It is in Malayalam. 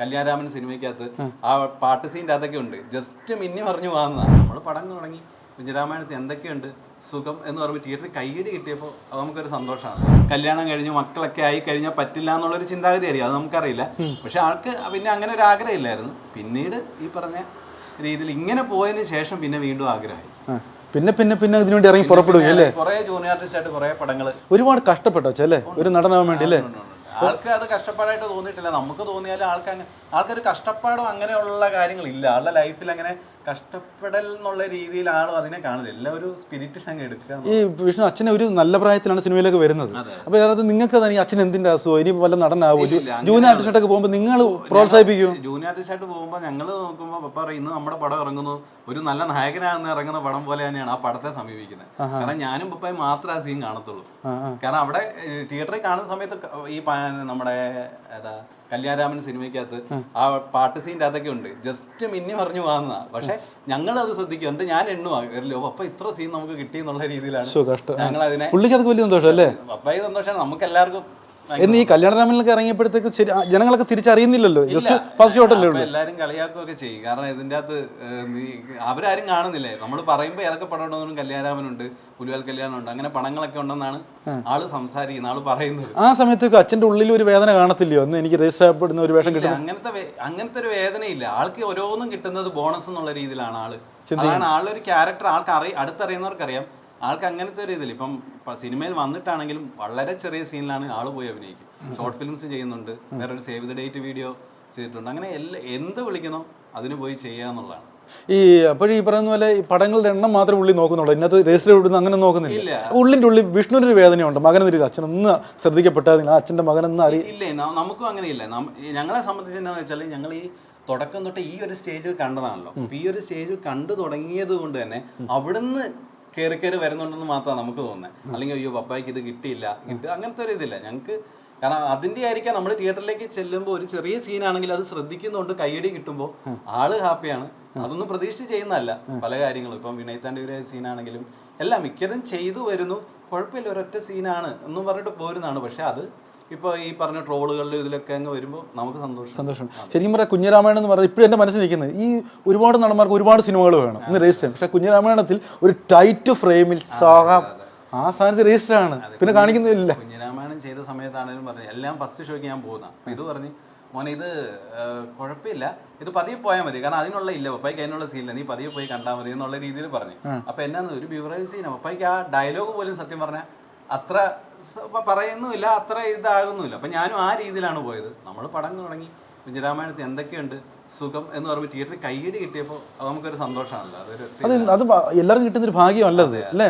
കല്യാണരാമൻ സിനിമയ്ക്കകത്ത് ആ. പാട്ട് സീന്റെ അതൊക്കെ ഉണ്ട്. ജസ്റ്റ് മിന്നി പറഞ്ഞു പോകുന്ന നമ്മൾ പടം തുടങ്ങി. കുഞ്ഞിരാമായണത്തിൽ എന്തൊക്കെയുണ്ട്? സുഖം എന്ന് പറയുമ്പോൾ തിയേറ്ററിൽ കൈയടി കിട്ടിയപ്പോൾ അത് നമുക്കൊരു സന്തോഷമാണ്. കല്യാണം കഴിഞ്ഞു മക്കളൊക്കെ ആയി കഴിഞ്ഞാൽ പറ്റില്ല എന്നുള്ളൊരു ചിന്താഗതി അറിയാം അത് നമുക്കറിയില്ല. പക്ഷെ ആൾക്ക് പിന്നെ അങ്ങനെ ഒരു ആഗ്രഹമില്ലായിരുന്നു. പിന്നീട് ഈ പറഞ്ഞ രീതിയിൽ ഇങ്ങനെ പോയതിന് ശേഷം പിന്നെ വീണ്ടും ആഗ്രഹമായി. പിന്നെ പിന്നെ പിന്നെ ഇതിനുവേണ്ടി ഇറങ്ങി പുറപ്പെടുകയല്ലേ? കുറെ ജൂനിയർ ആർട്ടിസ്റ്റ് ആയിട്ട് കുറേ പടങ്ങൾ ഒരുപാട് കഷ്ടപ്പെട്ടോ അല്ലേ? ഒരു നടനാവാൻ വേണ്ടി അല്ലേ? ആൾക്ക് അത് കഷ്ടപ്പാടായിട്ട് തോന്നിയിട്ടില്ല. നമുക്ക് തോന്നിയാലും ആൾക്ക് ആൾക്കൊരു കഷ്ടപ്പാടും അങ്ങനെയുള്ള കാര്യങ്ങളില്ല. ആളുടെ ലൈഫിൽ അങ്ങനെ കഷ്ടപ്പെടൽ എന്നുള്ള രീതിയിലാണോ അതിനെ കാണുന്നത്? എല്ലാം ഒരു സ്പിരിറ്റിൽ അങ്ങ് എടുക്കുക ഈ വിഷ്ണു അച്ഛനെ ഒരു നല്ല പ്രായത്തിലാണ് സിനിമയിലേക്ക് വരുന്നത്. അപ്പൊ അതായത് നിങ്ങൾക്ക് തന്നെ അച്ഛൻ എന്തിന്റെ അസുഖം? ഇനി വല്ല നടനാവോ? ജൂനിയർ ആർട്ടിസ്റ്റായിട്ടൊക്കെ പോകുമ്പോൾ നിങ്ങൾ പ്രോത്സാഹിപ്പിക്കും ജൂനിയർ ആർട്ടിസ്റ്റായിട്ട് പോകുമ്പോൾ ഞങ്ങൾ നോക്കുമ്പോൾ പപ്പ പറയും ഇന്ന് നമ്മുടെ പടം ഇറങ്ങുന്നു. ഒരു നല്ല നായകനാണെന്ന് ഇറങ്ങുന്ന പടം പോലെ തന്നെയാണ് ആ പടത്തെ സമീപിക്കുന്നത്. കാരണം ഞാനും പപ്പായും മാത്രമേ ആ സീൻ കാണത്തുള്ളൂ. കാരണം അവിടെ തിയേറ്ററിൽ കാണുന്ന സമയത്ത് ഈ നമ്മുടെ ഏതാ കല്യാണരാമൻ സിനിമയ്ക്കകത്ത് ആ. പാട്ട് സീന്റെ അതൊക്കെ ഉണ്ട്. ജസ്റ്റ് മിന്നി പറഞ്ഞു പോകുന്ന പക്ഷെ ഞങ്ങൾ അത് ശ്രദ്ധിക്കും. എന്നിട്ട് ഞാൻ എണ്ണുവാ അപ്പൊ ഇത്ര സീൻ നമുക്ക് കിട്ടി എന്നുള്ള രീതിയിലാണ് ഞങ്ങൾ അതിനെ പുള്ളിക്ക് അത് വലിയ സന്തോഷം അല്ലേ? പപ്പായി സന്തോഷമാണ്. നമുക്ക് എല്ലാവർക്കും എന്ന് ഈ കല്യാണരാമനിലേക്ക് ഇറങ്ങിയപ്പോഴത്തേക്ക് ശരി ജനങ്ങളൊക്കെ തിരിച്ചറിയുന്നില്ലല്ലോ. ജസ്റ്റ് ഫസ്റ്റ് ഷോട്ടല്ലേ എല്ലാവരും കളിയാക്കുക കളിയാക്കുകയൊക്കെ ചെയ്യും. കാരണം ഇതിന്റെ അകത്ത് അവരാരും കാണുന്നില്ലേ? നമ്മൾ പറയുമ്പോൾ ഏതൊക്കെ പടം ഉണ്ടെന്നും കല്യാണരാമനുണ്ട് പുലിവാൽ കല്യാണമുണ്ട് അങ്ങനെ പടങ്ങളൊക്കെ ഉണ്ടെന്നാണ് ആൾ സംസാരിക്കുന്നത് ആൾ പറയുന്നത്. ആ സമയത്തൊക്കെ അച്ഛന്റെ ഉള്ളിൽ ഒരു വേദന കാണത്തില്ലയോ? അന്ന് എനിക്ക് രജിസ്റ്റർ ഒരു വേഷം കിട്ടും അങ്ങനത്തെ അങ്ങനത്തെ ഒരു വേദനയില്ല. ആൾക്ക് ഓരോന്നും കിട്ടുന്നത് ബോണസ് എന്നുള്ള രീതിയിലാണ് ആൾ. അതാണ് ആളൊരു ക്യാരക്ടർ ആൾക്ക് അറിയ അടുത്തറിയുന്നവർക്കറിയാം. ആൾക്ക് അങ്ങനത്തെ ഒരു ഇതില്ല. ഇപ്പം സിനിമയിൽ വന്നിട്ടാണെങ്കിലും വളരെ ചെറിയ സീനിലാണ് ആൾ പോയി അഭിനയിക്കും. ഷോർട്ട് ഫിലിംസ് ചെയ്യുന്നുണ്ട്. വേറൊരു സേവ് ദ ഡേറ്റ് വീഡിയോ ചെയ്തിട്ടുണ്ട്. അങ്ങനെ എല്ലാ എന്ത് വിളിക്കണോ അതിന് പോയി ചെയ്യുക എന്നുള്ളതാണ്. ഈ അപ്പോഴീ പറയുന്ന പോലെ ഈ പടങ്ങളുടെ എണ്ണം മാത്രമേ ഉള്ളി നോക്കുന്നുള്ളൂ. ഇന്നത്തെ രജിസ്റ്റർ ഇടുന്ന അങ്ങനെ നോക്കുന്നില്ല. ഉള്ളിന്റെ ഉള്ളിൽ വിഷ്ണുവിന് ഒരു വേദനയുണ്ട്. മകൻ തിരിച്ച് അച്ഛനൊന്ന് ശ്രദ്ധിക്കപ്പെട്ടാൽ ആ അച്ഛന്റെ മകനൊന്ന് അറി ഇല്ലേ നമുക്കും അങ്ങനെയില്ല ഞങ്ങളെ സംബന്ധിച്ച് എന്താണെന്ന് വെച്ചാൽ ഞങ്ങൾ ഈ തുടക്കം തൊട്ട് ഈ ഒരു സ്റ്റേജിൽ കണ്ടതാണല്ലോ. ഈ ഒരു സ്റ്റേജിൽ കണ്ടു തുടങ്ങിയത് കൊണ്ട് തന്നെ അവിടുന്ന് കയറി കയറി വരുന്നുണ്ടെന്ന് മാത്രമാണ് നമുക്ക് തോന്നുന്നത് അല്ലെങ്കിൽ അയ്യോ പപ്പായ്ക്ക് ഇത് കിട്ടിയില്ല. കിട്ടുക അങ്ങനത്തെ ഒരു ഇതില്ല. ഞങ്ങൾക്ക് കാരണം അതിന്റെ ആയിരിക്കാം നമ്മൾ തിയേറ്ററിലേക്ക് ചെല്ലുമ്പോൾ ഒരു ചെറിയ സീനാണെങ്കിൽ അത് ശ്രദ്ധിക്കുന്നുണ്ട് കൈയടി കിട്ടുമ്പോൾ ആൾ ഹാപ്പിയാണ്. അതൊന്നും പ്രതീക്ഷിച്ച് ചെയ്യുന്നതല്ല പല കാര്യങ്ങളും. ഇപ്പം വിനയത്താന്റെ ഒരു സീനാണെങ്കിലും എല്ലാം മിക്കതും ചെയ്തു വരുന്നു. കുഴപ്പമില്ല ഒരൊറ്റ സീനാണ് എന്നും പറഞ്ഞിട്ട് പോരുന്നതാണ്. പക്ഷെ അത് ഇപ്പോൾ ഈ പറഞ്ഞ ട്രോളുകളിലും ഇതിലൊക്കെ അങ്ങ് വരുമ്പോൾ നമുക്ക് സന്തോഷം. സന്തോഷം. ശരിക്കും പറയാം കുഞ്ഞിരാമായണം എന്ന് പറയുന്നത് ഇപ്പോഴും എന്റെ മനസ്സിൽ നിൽക്കുന്നത്. ഈ ഒരുപാട് നടന്മാർക്ക് ഒരുപാട് സിനിമകൾ വേണം. ഇന്ന് രജിസ്റ്റർ പക്ഷേ കുഞ്ഞിരാമായണത്തിൽ ഒരു ടൈറ്റ് ഫ്രെയിമിൽ സാഹാം ആ സാധനത്തിൽ രജിസ്റ്റർ ആണ് പിന്നെ കാണിക്കുന്നില്ല. കുഞ്ഞിരാമായണം ചെയ്ത സമയത്താണെങ്കിലും പറഞ്ഞു എല്ലാം ഫസ്റ്റ് ഷോയ്ക്ക് ഞാൻ പോകുന്ന ഇത് പറഞ്ഞ് മോനെ ഇത് കുഴപ്പമില്ല. ഇത് പതിയെ പോയാൽ മതി. കാരണം അതിനുള്ള ഇല്ല പപ്പായ്ക്ക് അതിനുള്ള സീനില്ല നീ പതിയെ പോയി കണ്ടാൽ മതി എന്നുള്ള രീതിയിൽ പറഞ്ഞു. അപ്പം എന്നാന്ന് ഒരു ബിവറേജ് സീന പപ്പായ്ക്ക് ആ ഡയലോഗ് പോലും സത്യം പറഞ്ഞാൽ അത്ര പറയുന്നുമില്ല അത്ര ഇതാകുന്നുമില്ല. അപ്പം ഞാനും ആ രീതിയിലാണ് പോയത്. നമ്മൾ പടം തുടങ്ങി. കുഞ്ഞിരാമായണത്തിൽ എന്തൊക്കെയുണ്ട്? സുഖം എന്ന് പറയുമ്പോൾ തിയേറ്ററിൽ കൈയടി കിട്ടിയപ്പോൾ അത് നമുക്കൊരു സന്തോഷമാണല്ലോ. അതൊരു അത് എല്ലാവർക്കും കിട്ടുന്നൊരു ഭാഗ്യമല്ലത് അല്ലേ?